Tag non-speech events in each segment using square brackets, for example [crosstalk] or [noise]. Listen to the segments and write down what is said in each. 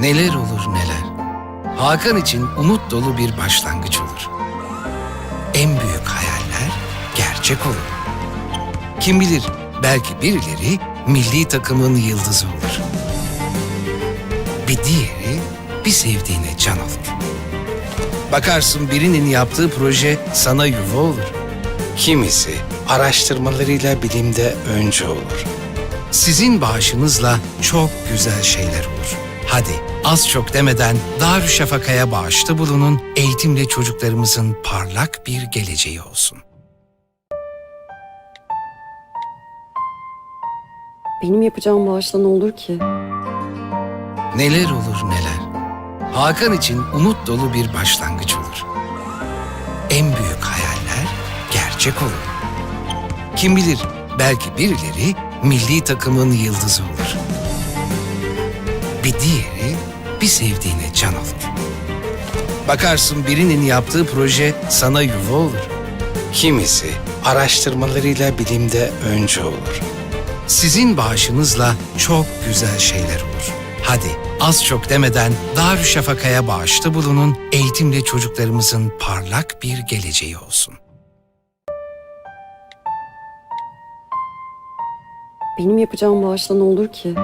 Neler olur neler. Hakan için umut dolu bir başlangıç olur. En büyük hayaller gerçek olur. Kim bilir belki birileri milli takımın yıldızı olur. Bir diğeri bir sevdiğine can olur. Bakarsın birinin yaptığı proje sana yuva olur. Kimisi araştırmalarıyla bilimde önce olur. Sizin bağışınızla çok güzel şeyler olur. Hadi az çok demeden Darüşşafaka'ya bağışta bulunun, eğitimle çocuklarımızın parlak bir geleceği olsun. Benim yapacağım bağışla ne olur ki? Neler olur neler. Hakan için umut dolu bir başlangıç olur. En büyük hayaller gerçek olur. Kim bilir belki birileri milli takımın yıldızı olur. Bir diğeri bir sevdiğine can olur. Bakarsın birinin yaptığı proje sana yuva olur. Kimisi araştırmalarıyla bilimde önce olur. Sizin bağışınızla çok güzel şeyler olur. Hadi az çok demeden Darüşşafaka'ya bağışta bulunun, eğitimle çocuklarımızın parlak bir geleceği olsun. Benim yapacağım bağışla ne olur ki?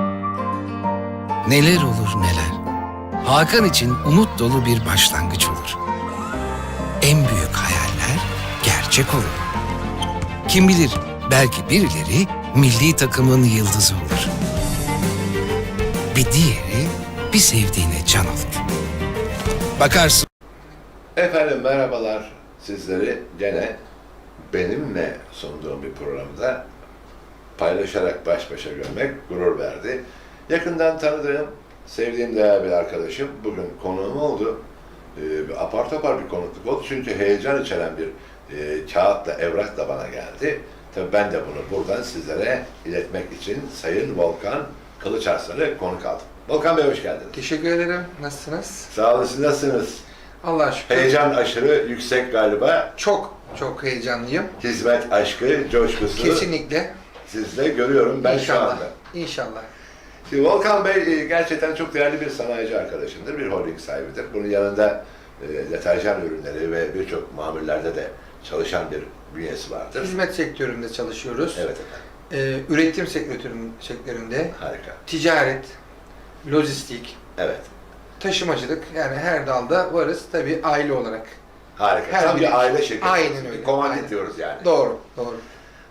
Neler olur neler. Hakan için umut dolu bir başlangıç olur. En büyük hayaller gerçek olur. Kim bilir belki birileri milli takımın yıldızı olur. Bir diğeri bir sevdiğine can olur. Bakarsın Efendim merhabalar. Sizleri gene benimle sunduğum bir programda paylaşarak baş başa görmek gurur verdi. Yakından tanıdığım, sevdiğim değerli bir arkadaşım bugün konuğum oldu. Bir apar topar bir konukluk oldu çünkü heyecan içeren bir e, kağıtla, evrakla bana geldi. Tabii ben de bunu buradan sizlere iletmek için Sayın Volkan Kılıçarslan'ı konuk aldım. Volkan Bey hoş geldiniz. Teşekkür ederim. Nasılsınız? Sağ olun, siz nasılsınız? Allah'a şükür. Heyecan aşırı yüksek galiba. Çok çok heyecanlıyım. Hizmet aşkı, coşkusu Kesinlikle. sizde görüyorum ben şu İnşallah. anda. İnşallah. Şimdi Volkan Bey e, gerçekten çok değerli bir sanayici arkadaşımdır, bir holding sahibidir. Bunun yanında e, deterjan ürünleri ve birçok mamullerde de çalışan bir bünyesi vardır. Hizmet sektöründe çalışıyoruz. Evet efendim, Ee, üretim sektörün- sektöründe harika. ticaret, lojistik, Evet, taşımacılık yani her dalda varız tabii aile olarak. harika. Her Tam biri- bir aile şirketi. Aynen öyle, Bir komandit aynen. diyoruz yani. Doğru, doğru.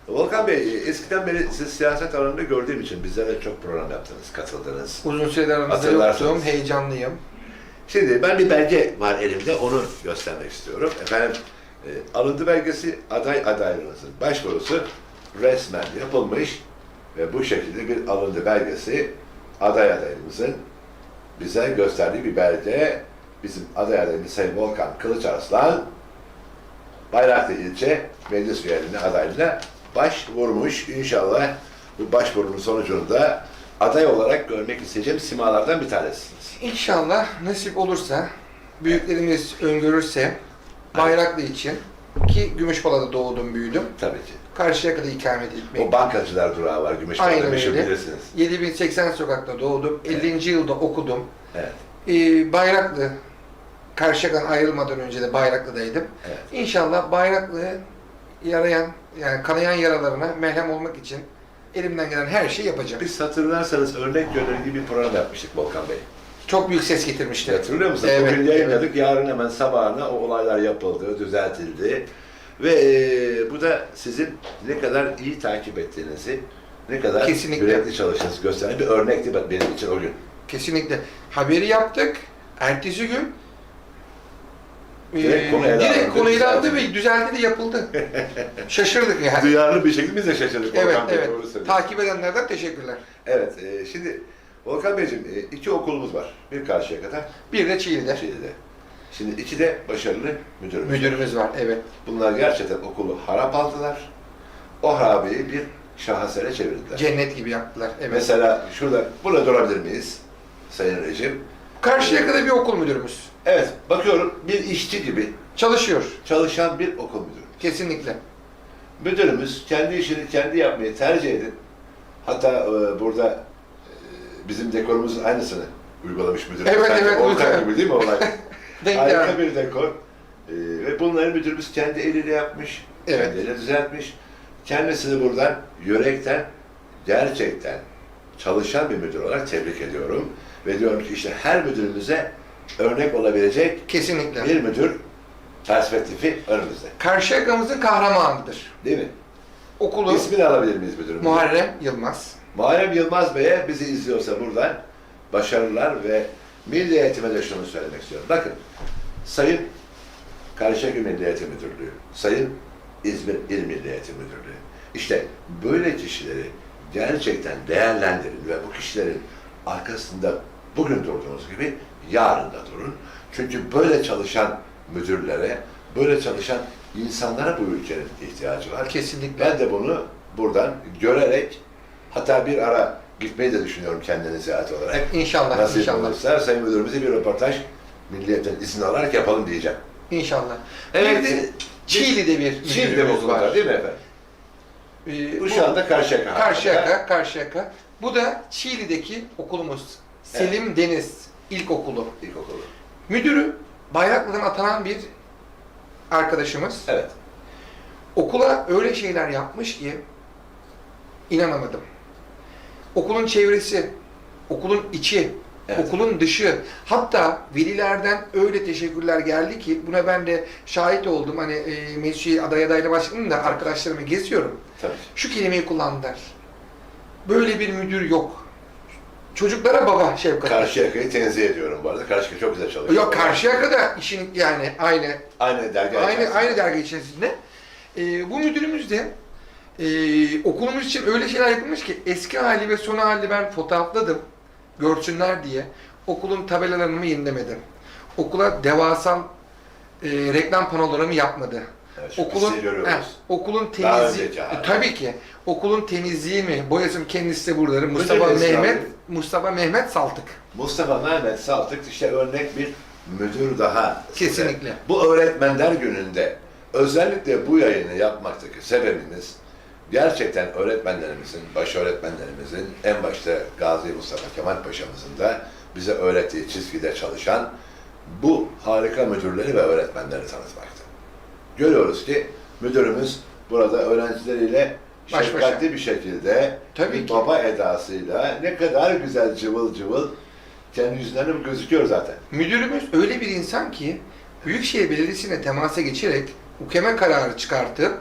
Volkan Bey, e, eskiden beri siz siyaset alanında gördüğüm için bizlere çok program yaptınız, katıldınız. Uzun süredir aranızda yoktum, heyecanlıyım. Şimdi ben bir belge var elimde, onu göstermek istiyorum. Efendim, e, alıntı belgesi aday adaylığınızın başvurusu resmen yapılmış ve bu şekilde bir alıntı belgesi aday adayımızın bize gösterdiği bir belge. Bizim aday adayımız Sayın Volkan Kılıçarslan, Bayraklı ilçe meclis üyeliğine adaylığına başvurmuş. İnşallah bu başvurunun sonucunda aday olarak görmek isteyeceğim simalardan bir tanesiniz. İnşallah nasip olursa, büyüklerimiz öngörürse Bayraklı için ki Gümüşbala'da doğdum, büyüdüm. Tabii ki. Karşıyaka'da ikamet etmek. O bankacılar durağı var Gümüşhane'de Aynen meşhur öyle. bilirsiniz. 7080 sokakta doğdum. 50. yılda okudum. Evet. Ee, Bayraklı, Karşıyaka'dan ayrılmadan önce de Bayraklı'daydım. Evet. İnşallah Bayraklı'yı yarayan, yani kanayan yaralarına merhem olmak için elimden gelen her şeyi yapacağım. Biz hatırlarsanız örnek gönül gibi bir program yapmıştık Volkan Bey. Çok büyük ses getirmişti. Hatırlıyor musunuz? Evet, Bugün yayınladık. Yarın hemen sabahına o olaylar yapıldı, düzeltildi. Ve e, bu da sizin ne kadar iyi takip ettiğinizi, ne kadar Kesinlikle. yürekli çalıştığınızı gösteren bir örnekti benim için o gün. Kesinlikle. Haberi yaptık. Ertesi gün Direkt ee, direkt alındı, konu ele alındı düzeltildi. ve düzeldi de yapıldı. [laughs] Şaşırdık yani. Duyarlı bir şekilde biz de şaşırdık Evet, Volkan Bey. evet. doğru. Takip edenlerden teşekkürler. Evet, e, şimdi Volkan Beyciğim e, iki okulumuz var. Bir karşıya kadar, Bir de Çiğli'de. Şeyde. Şimdi iki de başarılı müdürümüz. var. Müdürümüz var, evet. Bunlar gerçekten okulu harap aldılar. O harabeyi bir şahesere çevirdiler. Cennet gibi yaptılar. Evet. Mesela şurada, burada durabilir miyiz Sayın Rejim? Karşıyaka'da bir okul müdürümüz. Evet, bakıyorum bir işçi gibi Çalışıyor. çalışan bir okul müdürü. Kesinlikle. Müdürümüz kendi işini kendi yapmayı tercih edip, hatta e, burada e, bizim dekorumuzun aynısını uygulamış müdür. Evet, Sanki evet, lütfen. gibi değil mi olay? [laughs] Denk Harika geldi. bir dekor. Ee, ve bunları müdürümüz kendi eliyle yapmış. Evet. Kendi eliyle düzeltmiş. Kendisini buradan yürekten gerçekten çalışan bir müdür olarak tebrik ediyorum. Ve diyorum ki işte her müdürümüze örnek olabilecek Kesinlikle. bir müdür perspektifi önümüzde. Karşıyaka'mızın kahramanıdır. Değil mi? Okulu İsmini alabilir miyiz müdürümüzün? Muharrem Yılmaz. Muharrem Yılmaz Bey'e bizi izliyorsa buradan başarılar ve Milli Eğitim'e de şunu söylemek istiyorum. Bakın, Sayın Karşıyaka Milli Eğitim Müdürlüğü, Sayın İzmir İl Milli Eğitim Müdürlüğü. İşte böyle kişileri gerçekten değerlendirin ve bu kişilerin arkasında bugün durduğunuz gibi yarın da durun. Çünkü böyle çalışan müdürlere, böyle çalışan insanlara bu ülkenin ihtiyacı var. Kesinlikle. Ben de bunu buradan görerek hatta bir ara gitmeyi de düşünüyorum kendini ziyaret olarak. İnşallah, Nasip inşallah. olursa Sayın Müdürümüze bir röportaj Milliyet'ten izin alarak yapalım diyeceğim. İnşallah. Evet. Bir de Çiğli'de bir Çiğli'de bu var. değil mi efendim? Ee, Bu şu anda Karşıyaka. Karşıyaka, Karşıyaka. Bu da Çiğli'deki okulumuz. Selim Deniz İlkokulu. İlkokulu. Müdürü Bayraklı'dan atanan bir arkadaşımız. Evet. Okula öyle şeyler yapmış ki inanamadım. Okulun çevresi, okulun içi, Evet. okulun dışı, hatta velilerden öyle teşekkürler geldi ki buna ben de şahit oldum. Hani e, meclisi aday adayla başladım da arkadaşlarımı geziyorum. Tabii. Şu kelimeyi kullandılar. Böyle bir müdür yok. Çocuklara baba şefkat. Karşıyaka'yı tenzih ediyorum bu arada. Karşıyaka çok güzel çalışıyor. Yok Karşıyaka da işin yani aynı Aynı dergi aynı içerisinde. aynı dergi içerisinde. Ee, bu müdürümüz de e, okulumuz için öyle şeyler yapılmış ki eski hali ve son hali ben fotoğrafladım görsünler diye okulun tabelalarını yenilemedim. Okula devasal e, reklam panolarımı yapmadı. Evet, şu Okulun heh, okulun temizliği e, tabii ki okulun temizliği mi boyasım kendisi de burada Mustafa Mehmet esnafı. Mustafa Mehmet Saltık. Mustafa Mehmet Saltık işte örnek bir müdür daha. size. Kesinlikle. Bu öğretmenler gününde özellikle bu yayını yapmaktaki sebebimiz gerçekten öğretmenlerimizin, baş öğretmenlerimizin en başta Gazi Mustafa Kemal Paşa'mızın da bize öğrettiği çizgide çalışan bu harika müdürleri ve öğretmenleri tanıtmaktı. Görüyoruz ki müdürümüz burada öğrencileriyle Baş şefkatli bir şekilde Tabii bir ki. baba edasıyla ne kadar güzel cıvıl cıvıl kendi yüzünden de gözüküyor zaten. Müdürümüz öyle bir insan ki Büyükşehir Belediyesi'ne temasa geçerek ukeme kararı çıkartıp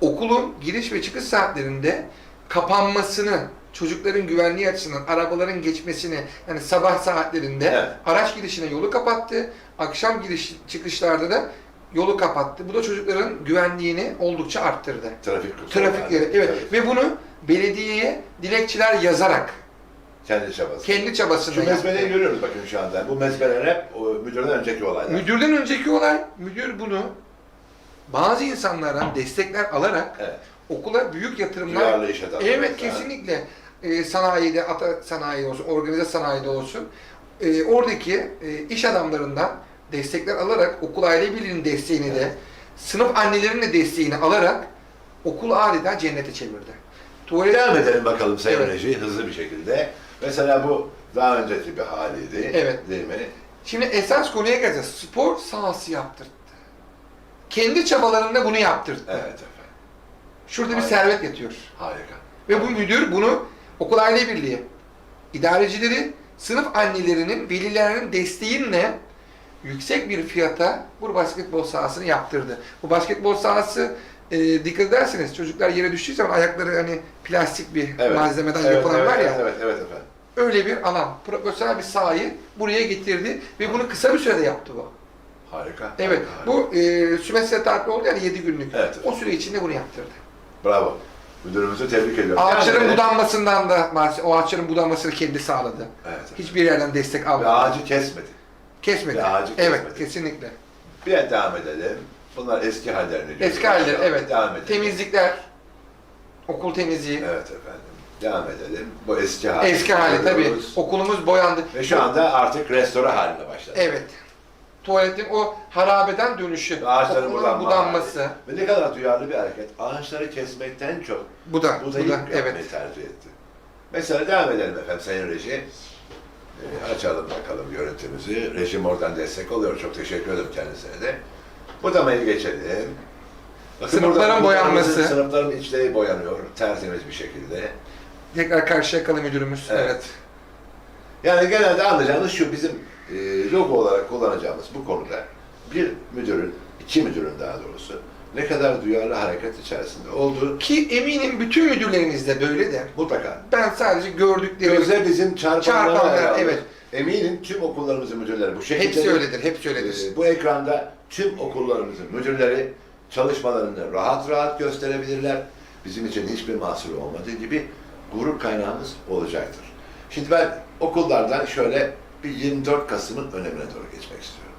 okulun giriş ve çıkış saatlerinde kapanmasını, çocukların güvenliği açısından arabaların geçmesini yani sabah saatlerinde Evet. araç girişine yolu kapattı. Akşam giriş çıkışlarda da yolu kapattı. Bu da çocukların güvenliğini oldukça arttırdı. Trafik. Trafikleri evet ve bunu belediyeye dilekçeler yazarak Kendi çabası. kendi çabasıyla Şu mezbeleyi yaptı. görüyoruz bakın şu anda. Bu mezbeler hep o müdürden önceki olaylar. Müdürden önceki olay, müdür bunu bazı insanlardan destekler alarak Evet. okula büyük yatırımlar... Duyarlı iş. Evet Ha. kesinlikle. Ee, sanayide, ata sanayi olsun, organize sanayide olsun. Ee, oradaki e, iş adamlarından destekler alarak okul aile birliğinin desteğini de, sınıf annelerinin de desteğini alarak okulu adeta cennete çevirdi. Tuvalet Devam edelim bakalım Sayın Evet. Reji hızlı bir şekilde. Mesela bu daha önceki bir haliydi. Evet. Değil mi? Şimdi esas konuya geleceğiz. Spor sahası yaptırttı. Kendi çabalarında bunu yaptırttı. Evet efendim. Şurada bir Aynen. servet yatıyor. Harika. Ve bu müdür bunu okul aile birliği, idarecileri, sınıf annelerinin, velilerinin desteğiyle yüksek bir fiyata bu basketbol sahasını yaptırdı. Bu basketbol sahası e, dikkat ederseniz çocuklar yere düştüğü zaman ayakları hani plastik bir Evet. malzemeden evet, yapılan evet, var ya. Evet, evet efendim. Öyle bir alan, profesyonel bir sahayı buraya getirdi ve bunu kısa bir sürede yaptı bu. Harika. Evet, harika, bu e, sümestre tatil oldu yani 7 günlük. Evet. O süre içinde bunu yaptırdı. Bravo. Müdürümüzü tebrik ediyorum. Ağaçların Yani- budanmasından da o ağaçların budanmasını kendi sağladı. Evet. Hiçbir yerden destek Ve almadı. ağacı kesmedi. Kesmedi. Ve ağacı evet, kesmedi. kesinlikle. Bir devam edelim. Bunlar eski hallerini görüyoruz. Eski halleri, evet. Devam edelim. Temizlikler, okul temizliği. Evet efendim. Devam edelim. Bu eski hali. Eski hali tabii. Okulumuz boyandı. Ve şu anda artık restore haline başladı. Evet. Tuvaletin o harabeden dönüşü, Ve Ağaçların okulun budanma budanması. hali. Ve ne kadar duyarlı bir hareket. Ağaçları kesmekten çok Bu da, bu da yapmayı evet. tercih etti. Mesela devam edelim efendim Sayın Reji. Ee, açalım bakalım görüntümüzü. Rejim oradan destek oluyor. Çok teşekkür ederim kendisine de. Budamayı geçelim. Bakın Sınıfların burada boyanması. Sınıfların içleri boyanıyor. Tertemiz bir şekilde. Tekrar karşıyakalı müdürümüz. Evet. Evet. Yani genelde anlayacağımız şu bizim e, logo olarak kullanacağımız bu konuda bir müdürün, iki müdürün daha doğrusu ne kadar duyarlı hareket içerisinde olduğu Ki eminim bütün müdürlerimiz de böyle de. mutlaka. Ben sadece gördüklerimi... Göze bizim çarpanlara Çarpanlar, evet. Eminim tüm okullarımızın müdürleri bu şekilde. Hepsi öyledir, hepsi öyledir. Ee, bu ekranda tüm okullarımızın müdürleri çalışmalarını rahat rahat gösterebilirler. Bizim için hiçbir mahsur olmadığı gibi gurur kaynağımız olacaktır. Şimdi ben okullardan şöyle bir 24 Kasım'ın önemine doğru geçmek istiyorum.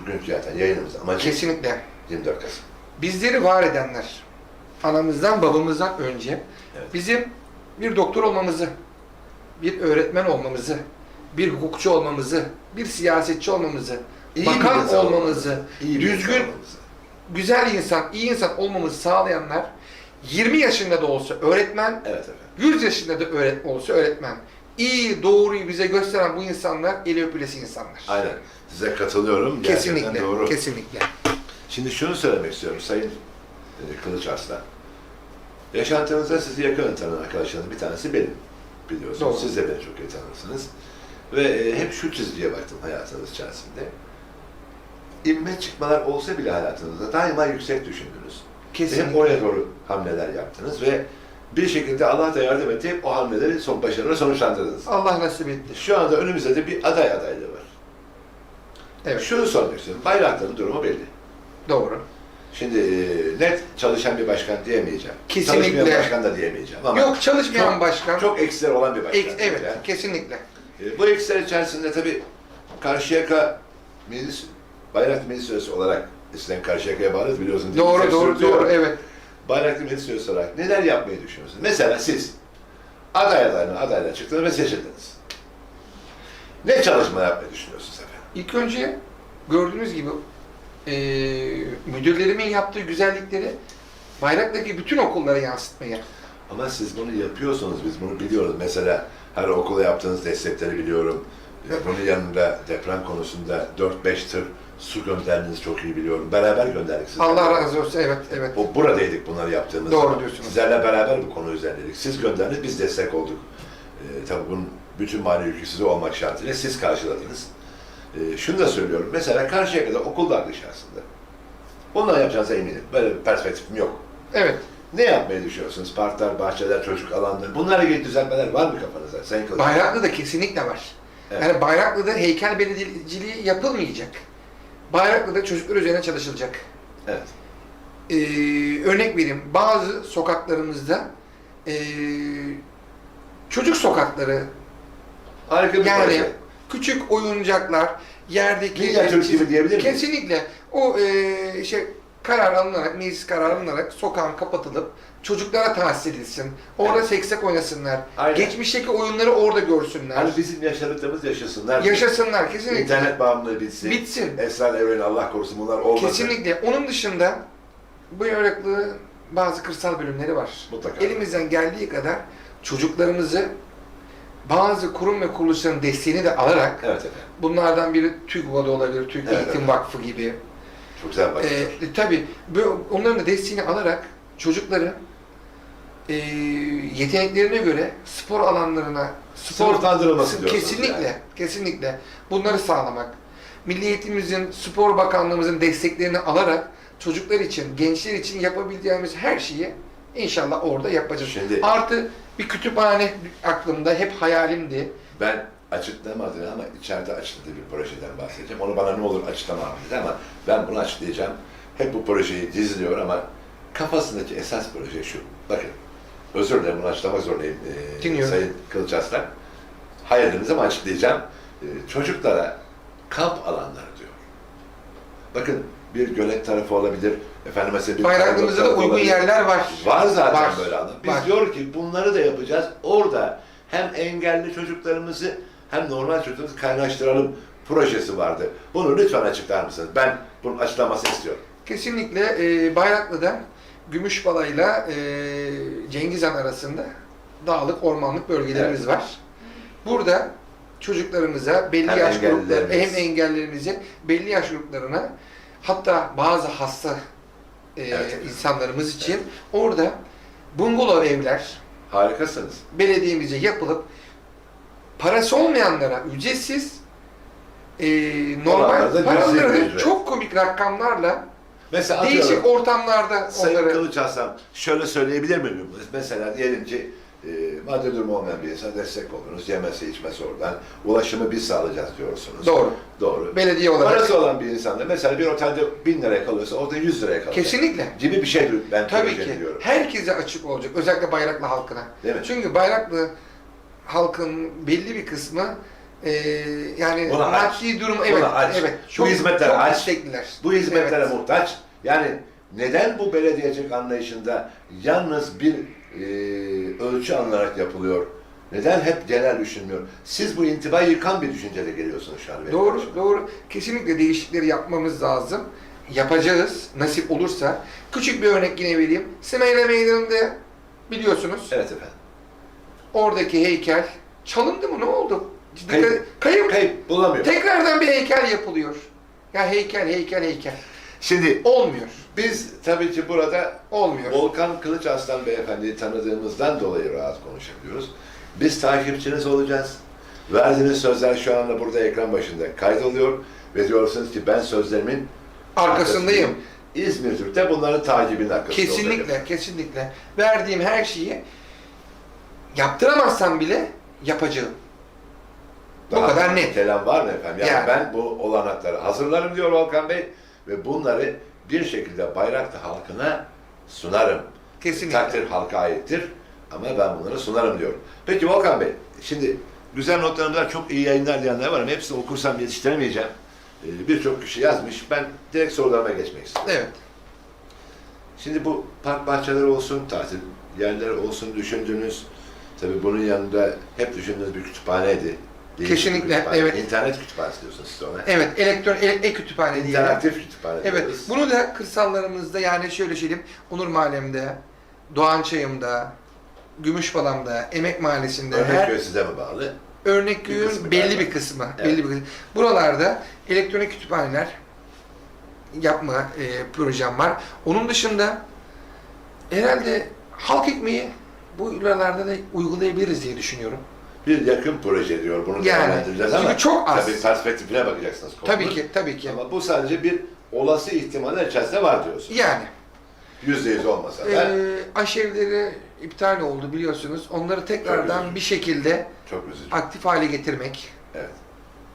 Bugünkü zaten yayınımız amacı Kesinlikle. 24 Kasım. Bizleri var edenler, anamızdan babamızdan önce Evet. bizim bir doktor olmamızı, bir öğretmen olmamızı, bir hukukçu olmamızı, bir siyasetçi olmamızı, İyi bakan olmamızı, iyi düzgün, olmamızı. güzel insan, iyi insan olmamızı sağlayanlar 20 yaşında da olsa öğretmen, Evet efendim. 100 yaşında da öğret olsa öğretmen. İyi, doğruyu bize gösteren bu insanlar eli öpülesi insanlar. Aynen. Size katılıyorum. Gerçekten Kesinlikle, doğru. kesinlikle. Şimdi şunu söylemek istiyorum Sayın e, Kılıç Arslan. Yaşantınızda sizi yakın tanınan arkadaşlarınız bir tanesi benim. Biliyorsunuz. Doğru. Siz de beni çok iyi tanırsınız. Ve e, hep şu çizgiye baktım hayatınız içerisinde. İnme çıkmalar olsa bile hayatınızda daima yüksek düşündünüz. Hep Kesinlikle. oraya doğru hamleler yaptınız ve bir şekilde Allah da yardım etti. Hep o hamleleri son başarılı sonuçlandırdınız. Allah nasip etti. Şu anda önümüzde de bir aday adaylığı var. Evet, Şunu sormak istiyorum. Bayraktar'ın durumu belli. Doğru. Şimdi e, net çalışan bir başkan diyemeyeceğim. Kesinlikle. Çalışmayan başkan da diyemeyeceğim ama Yok çalışmayan çok, başkan. çok eksileri olan bir başkan. Ek- evet, Yani. kesinlikle. E, bu eksiler içerisinde tabii Karşıyaka Meclis, Bayraklı Meclis Sözcüsü olarak eskiden Karşıyaka'ya bağlıyız biliyorsun. değil mi? Doğru, doğru, doğru, evet. Bayraklı Meclis olarak neler yapmayı düşünüyorsunuz? Mesela siz aday adayına adayla çıktınız ve seçildiniz. Ne çalışma yapmayı düşünüyorsunuz efendim? İlk önce gördüğünüz gibi eee müdürlerimin yaptığı güzellikleri bayraktaki bütün okullara yansıtmaya. Ama siz bunu yapıyorsunuz, biz bunu biliyoruz. Mesela her okula yaptığınız destekleri biliyorum. Ee, Bunun yanında deprem konusunda 4-5 tır su gönderdiğinizi çok iyi biliyorum. Beraber gönderdik sizlerle. Allah razı olsun, evet, evet. O buradaydık bunları yaptığımız Doğru zaman. diyorsunuz. Sizlerle beraber bu konu üzerindedik. Siz gönderdiniz, biz destek olduk. Ee, tabii bunun bütün mani yükü size olmak şartıyla siz karşıladınız. Ee, şunu da söylüyorum. Mesela karşıya kadar okullar dışarısında. Bundan yapacağınıza eminim. Böyle bir perspektifim yok. Evet. Ne yapmayı düşünüyorsunuz? Parklar, bahçeler, çocuk alanları. Bunlarla ilgili düzenlemeler var mı kafanızda? Sayın Kılıç. Bayraklı'da kesinlikle var. Evet. Yani Bayraklı'da heykel belediyeciliği yapılmayacak. Bayraklı'da çocuklar üzerine çalışılacak. Evet. Ee, örnek vereyim, bazı sokaklarımızda ee, çocuk sokakları Harika bir Yani proje. Küçük oyuncaklar, yerdeki... Minyatür gibi diyebilir miyiz? Kesinlikle. O e, şey karar alınarak, meclis kararı alınarak sokağın kapatılıp çocuklara tahsis edilsin. Orada Evet. seksek oynasınlar. Aynen. Geçmişteki oyunları orada görsünler. Hani bizim yaşadıklarımız yaşasınlar. Yaşasınlar kesinlikle. İnternet bağımlılığı bitsin. Bitsin. Esrar evreni Allah korusun bunlar olmasın. Kesinlikle. Onun dışında bu evraklı bazı kırsal bölümleri var. Mutlaka. Elimizden geldiği kadar çocuklarımızı bazı kurum ve kuruluşların desteğini de alarak Evet efendim. Bunlardan biri TÜGVA'da olabilir, Türk Evet, Eğitim evet. Vakfı gibi. Çok güzel bak. Ee, tabii bu- onların da desteğini alarak çocukları e, yeteneklerine göre spor alanlarına, spor Sınıflandırılması kesinlikle, yani. kesinlikle bunları sağlamak. Milli Eğitimimizin, Spor Bakanlığımızın desteklerini alarak çocuklar için, gençler için yapabileceğimiz her şeyi inşallah orada yapacağız. Şimdi- Artı bir kütüphane aklımda hep hayalimdi. Ben açıklamadım ama içeride açıkladığı bir projeden bahsedeceğim. Onu bana ne olur açıklama abi dedi ama ben bunu açıklayacağım. Hep bu projeyi diziliyor ama kafasındaki esas proje şu. Bakın, özür dilerim bunu açıklamak zorundayım Dinliyorum. Sayın Kılıç Aslan. Hayalinizi ama açıklayacağım. Ee, çocuklara kamp alanları diyor. Bakın bir gölet tarafı olabilir. Efendim mesela bir Bayraklarımızda da uygun yerler var. Var zaten Var. böyle alan. Biz Var. diyor ki bunları da yapacağız. Orada hem engelli çocuklarımızı hem normal çocuklarımızı kaynaştıralım projesi vardı. Bunu lütfen açıklar mısınız? Ben bunun açıklamasını istiyorum. Kesinlikle e, Bayraklı'da Gümüşbala'yla e, Cengizhan arasında dağlık, ormanlık bölgelerimiz var. Burada çocuklarımıza, belli Hem yaş grupları, hem engellerimize, belli yaş gruplarına hatta bazı hasta e, Evet. insanlarımız için orada bungalov evler Harikasınız. belediyemize yapılıp parası olmayanlara ücretsiz e, normal paraları çok komik rakamlarla Mesela değişik ortamlarda Sayın onları Kılıç Aslan şöyle söyleyebilir miyim? Mesela diyelim ki e, madde durumu olmayan bir insana destek oldunuz. Yemesi içmesi oradan. Ulaşımı biz sağlayacağız diyorsunuz. Doğru. Doğru. belediye olarak Parası olan bir insanda mesela bir otelde bin liraya kalıyorsa orada 100 liraya kalacak. kesinlikle Gibi bir şey ben tabii ki diyorum. herkese açık olacak özellikle Bayraklı halkına. Değil mi? Çünkü Bayraklı halkın belli bir kısmı e, yani aç. maddi durum Ona evet aç. evet Bu çok, hizmetlere çok aç. istekliler. Bu hizmetlere Evet. muhtaç. Yani neden bu belediyecilik anlayışında yalnız bir e, ölçü alınarak yapılıyor? Neden hep genel düşünmüyor? Siz bu intibayı yıkan bir düşüncede geliyorsunuz benim Doğru, karşıma. doğru. Kesinlikle değişiklikleri yapmamız lazım. Yapacağız, nasip olursa. Küçük bir örnek yine vereyim. Sümeyye Meydanı'nda biliyorsunuz, Evet efendim. oradaki heykel çalındı mı? Ne oldu? Kayıp. kay- kayıp. Kayıp bulamıyor. Tekrardan bir heykel yapılıyor. Ya heykel, heykel, heykel. Şimdi Olmuyor. Biz tabii ki burada Olmuyor. Volkan Kılıç Aslan Beyefendi'yi tanıdığımızdan dolayı rahat konuşabiliyoruz. Biz takipçiniz olacağız. Verdiğiniz sözler şu anda burada ekran başında kaydoluyor ve diyorsunuz ki ben sözlerimin Arkasındayım. İzmir Türk'te bunların takibinin arkasında olacağım. Kesinlikle, kesinlikle. Verdiğim her şeyi yaptıramazsam bile yapacağım. Bu Daha kadar net. Kelam var mı efendim? Yani, Yani. ben bu olanakları hazırlarım diyor Volkan Bey ve bunları bir şekilde Bayraklı halkına sunarım. Kesinlikle. Takdir halka aittir ama ben bunları sunarım diyor. Peki Volkan Bey, şimdi güzel notlarım var, çok iyi yayınlar diyenler var ama hepsini okursam yetiştiremeyeceğim. Ee, Birçok kişi yazmış. Ben direkt sorularıma geçmek istiyorum. Evet. Şimdi bu park bahçeleri olsun, tatil yerleri olsun düşündüğünüz, tabii bunun yanında hep düşündüğünüz bir kütüphaneydi. Değişik Kesinlikle, kütüphane. evet. İnternet kütüphanesi diyorsunuz siz ona. Evet, elektron, e- e-kütüphane diyelim. İnteraktif kütüphane Evet, diyoruz. bunu da kırsallarımızda yani şöyle söyleyeyim, Onur Mahallem'de, Doğançayım'da, Gümüşbalam'da, Emek Mahallesi'nde, her Örnekköy size mi bağlı? örnek bir köyün kısmı belli galiba. bir kısmı, Evet. belli bir kısmı. Buralarda elektronik kütüphaneler yapma e, projem var. Onun dışında herhalde halk ekmeği bu yıllarda da uygulayabiliriz diye düşünüyorum. Bir yakın proje diyor, bunu Yani, değerlendireceğiz ama çok az. tabii perspektifine bakacaksınız. konunun. Tabii ki, tabii ki. Ama bu sadece bir olası ihtimaller içerisinde var diyorsun. Yani Yüzde yüz olmasa da e, aşevleri iptal oldu biliyorsunuz. Onları tekrardan bir şekilde çok üzücü. aktif hale getirmek. Evet.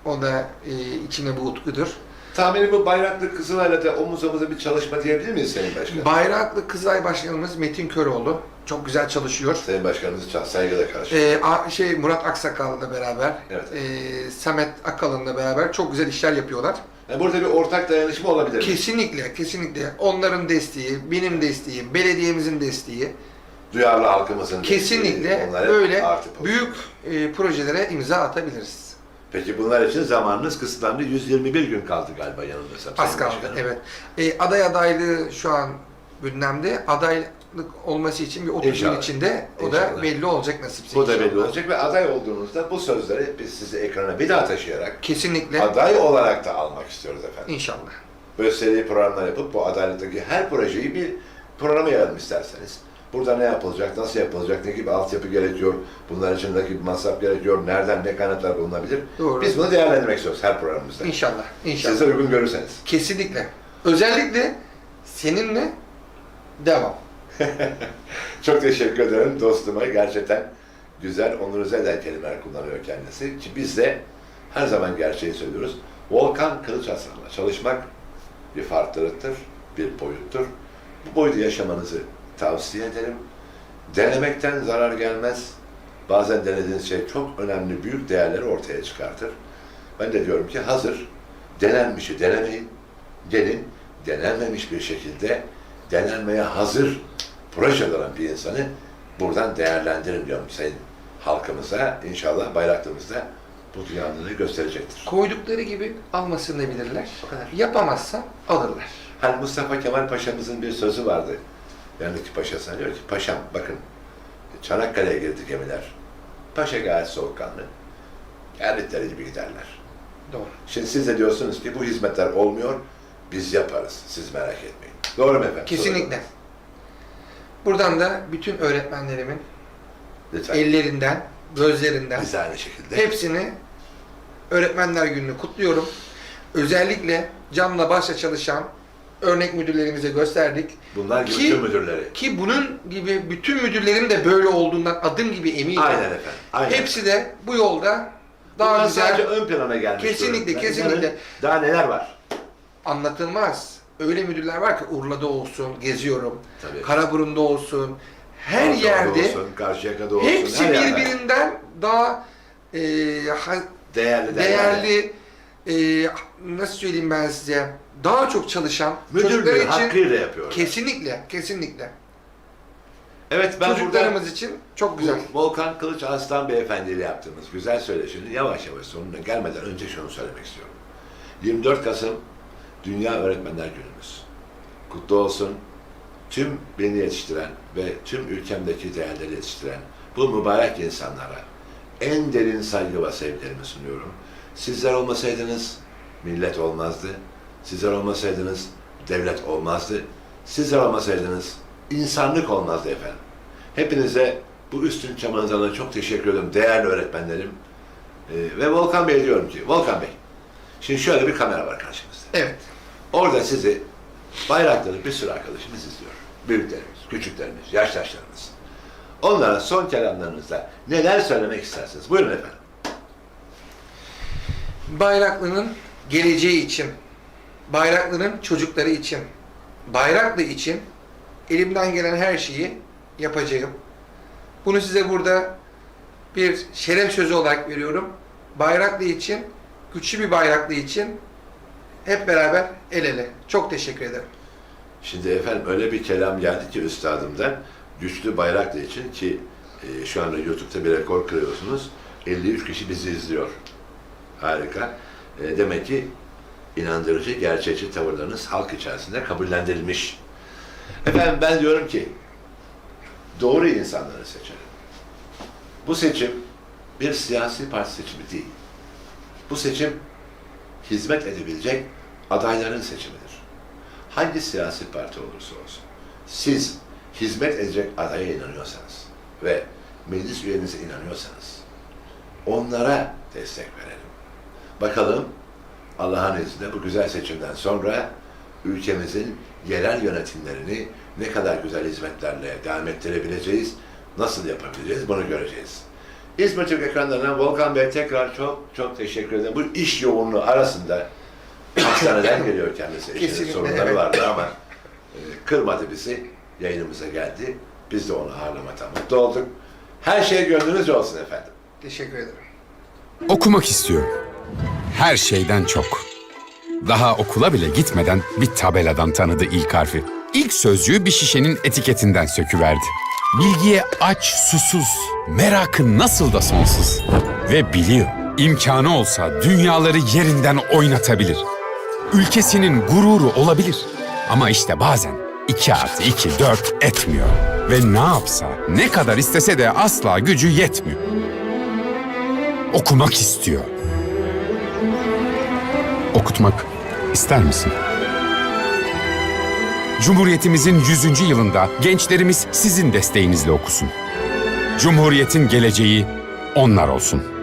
O da e, içine bu utkudur. Tahminim bu Bayraklı Kızılay'la da omuz omuza bir çalışma diyebilir miyiz Sayın Başkan? Bayraklı Kızılay Başkanımız Metin Köroğlu çok güzel çalışıyor. Sayın Başkanımızı çok saygıyla karşılıyor. E, a- şey Murat Aksakal'la beraber, Evet. e, Samet Akalın'la beraber çok güzel işler yapıyorlar. Yani burada bir ortak dayanışma olabilir? Kesinlikle, kesinlikle onların desteği, benim desteğim, belediyemizin desteği Duyarlı halkımızın kesinlikle onlara böyle artı pozitif. büyük e, projelere imza atabiliriz. Peki bunlar için zamanınız kısıtlandı. 121 gün kaldı galiba yanılmıyorsam. Az Sayın kaldı, Başkanım. evet. E, aday adaylığı şu an gündemde. Adaylık olması için bir 30 gün İnşallah. içinde o İnşallah. da belli olacak nasipse. Bu da belli inşallah. olacak ve aday olduğunuzda bu sözleri biz sizi ekrana bir daha taşıyarak Kesinlikle. aday olarak da almak istiyoruz efendim. İnşallah. Böyle seri programlar yapıp bu adaylıktaki her projeyi bir programa yayalım isterseniz. Burada ne yapılacak, nasıl yapılacak, ne gibi altyapı gerekiyor, bunlar için ne gibi masraf gerekiyor, nereden ne kaynaklar bulunabilir. Doğru. Biz bunu değerlendirmek istiyoruz her programımızda. İnşallah. İnşallah. Siz de uygun görürseniz. Kesinlikle. Özellikle seninle devam. [laughs] Çok teşekkür ederim dostuma. Gerçekten güzel, onurize eden kelimeler kullanıyor kendisi. Ki biz de her zaman gerçeği söylüyoruz. Volkan Kılıç Aslan'la çalışmak bir farklılıktır, bir boyuttur. Bu boyutu yaşamanızı tavsiye ederim. Denemekten zarar gelmez. Bazen denediğiniz şey çok önemli, büyük değerleri ortaya çıkartır. Ben de diyorum ki hazır, denenmişi denemeyin. Gelin, denenmemiş bir şekilde denenmeye hazır projeler olan bir insanı buradan değerlendirin diyorum sayın halkımıza. İnşallah bayraklığımızda bu duyarlılığı gösterecektir. Koydukları gibi almasını da bilirler. O kadar. Yapamazsa alırlar. Hani Mustafa Kemal Paşa'mızın bir sözü vardı. Yanındaki paşasına diyor ki, paşam bakın Çanakkale'ye girdi gemiler. Paşa gayet soğukkanlı. Geldikleri gibi giderler. Doğru. Şimdi siz de diyorsunuz ki bu hizmetler olmuyor, biz yaparız. Siz merak etmeyin. Doğru mu efendim? Kesinlikle. Buradan da bütün öğretmenlerimin Lütfen. ellerinden, gözlerinden Biz de aynı şekilde. hepsini Öğretmenler Günü'nü kutluyorum. Özellikle canla başla çalışan örnek müdürlerimize gösterdik. Bunlar gibi Ki- tüm müdürleri. Ki bunun gibi bütün müdürlerin de böyle olduğundan adım gibi eminim. Aynen efendim. Aynen. Hepsi de bu yolda daha Bunlar güzel sadece ön plana gelmiş. Kesinlikle, durumda. kesinlikle. İnanın Daha neler var? anlatılmaz. Öyle müdürler var ki Urla'da olsun, geziyorum. Tabii. Karaburun'da olsun. Her Ankara'da yerde olsun, Karşıyaka'da olsun. hepsi her yerde. birbirinden daha e, ha- değerli, değerli. değerli, e, nasıl söyleyeyim ben size, daha çok çalışan çocuklar Müdürlüğü için hakkıyla yapıyor. kesinlikle, kesinlikle. Evet ben burada Çocuklarımız için çok güzel. Volkan Kılıç Arslan Beyefendi ile yaptığımız güzel söyleşinin yavaş yavaş sonuna gelmeden önce şunu söylemek istiyorum. 24 Kasım Dünya Öğretmenler Günümüz. Kutlu olsun. Tüm beni yetiştiren ve tüm ülkemdeki değerleri yetiştiren bu mübarek insanlara en derin saygı ve sevgilerimi sunuyorum. Sizler olmasaydınız millet olmazdı. Sizler olmasaydınız devlet olmazdı. Sizler olmasaydınız insanlık olmazdı efendim. Hepinize bu üstün çabanızdan dolayı çok teşekkür ederim değerli öğretmenlerim. Ee, ve Volkan Bey diyorum ki, Volkan Bey, şimdi şöyle bir kamera var karşımızda. Evet. Orada sizi bayrakları bir sürü arkadaşımız izliyor. Büyüklerimiz, küçüklerimiz, yaştaşlarımız. Onlara son kelamlarınızda neler söylemek istersiniz? Buyurun efendim. Bayraklı'nın geleceği için, Bayraklı'nın çocukları için, Bayraklı için elimden gelen her şeyi yapacağım. Bunu size burada bir şeref sözü olarak veriyorum. Bayraklı için, güçlü bir Bayraklı için hep beraber el ele. Çok teşekkür ederim. Şimdi efendim öyle bir kelam geldi ki üstadımdan güçlü bayraklı için ki e, şu anda YouTube'da bir rekor kırıyorsunuz. 53 kişi bizi izliyor. Harika. E, demek ki inandırıcı, gerçekçi tavırlarınız halk içerisinde kabullendirilmiş. Efendim ben diyorum ki doğru insanları seçelim. Bu seçim bir siyasi parti seçimi değil. Bu seçim hizmet edebilecek adayların seçimidir hangi siyasi parti olursa olsun, siz hizmet edecek adaya inanıyorsanız ve meclis üyenize inanıyorsanız, onlara destek verelim. Bakalım Allah'ın izniyle bu güzel seçimden sonra ülkemizin yerel yönetimlerini ne kadar güzel hizmetlerle devam ettirebileceğiz, nasıl yapabileceğiz bunu göreceğiz. İzmir Türk ekranlarına Volkan Bey tekrar çok çok teşekkür ederim. Bu iş yoğunluğu arasında [coughs] hastaneden geliyor kendisi. Kesinlikle, sorunları evet. vardı ama e, kırmadı bizi. Yayınımıza geldi. Biz de onu ağırlamaktan mutlu olduk. Her şey gönlünüzce olsun efendim. Teşekkür ederim. Okumak istiyor. Her şeyden çok. Daha okula bile gitmeden bir tabeladan tanıdı ilk harfi. İlk sözcüğü bir şişenin etiketinden söküverdi. Bilgiye aç, susuz, merakı nasıl da sonsuz. Ve biliyor, imkanı olsa dünyaları yerinden oynatabilir. Ülkesinin gururu olabilir. Ama işte bazen iki artı iki dört etmiyor. Ve ne yapsa, ne kadar istese de asla gücü yetmiyor. Okumak istiyor. Okutmak ister misin? Cumhuriyetimizin 100. yılında gençlerimiz sizin desteğinizle okusun. Cumhuriyetin geleceği onlar olsun.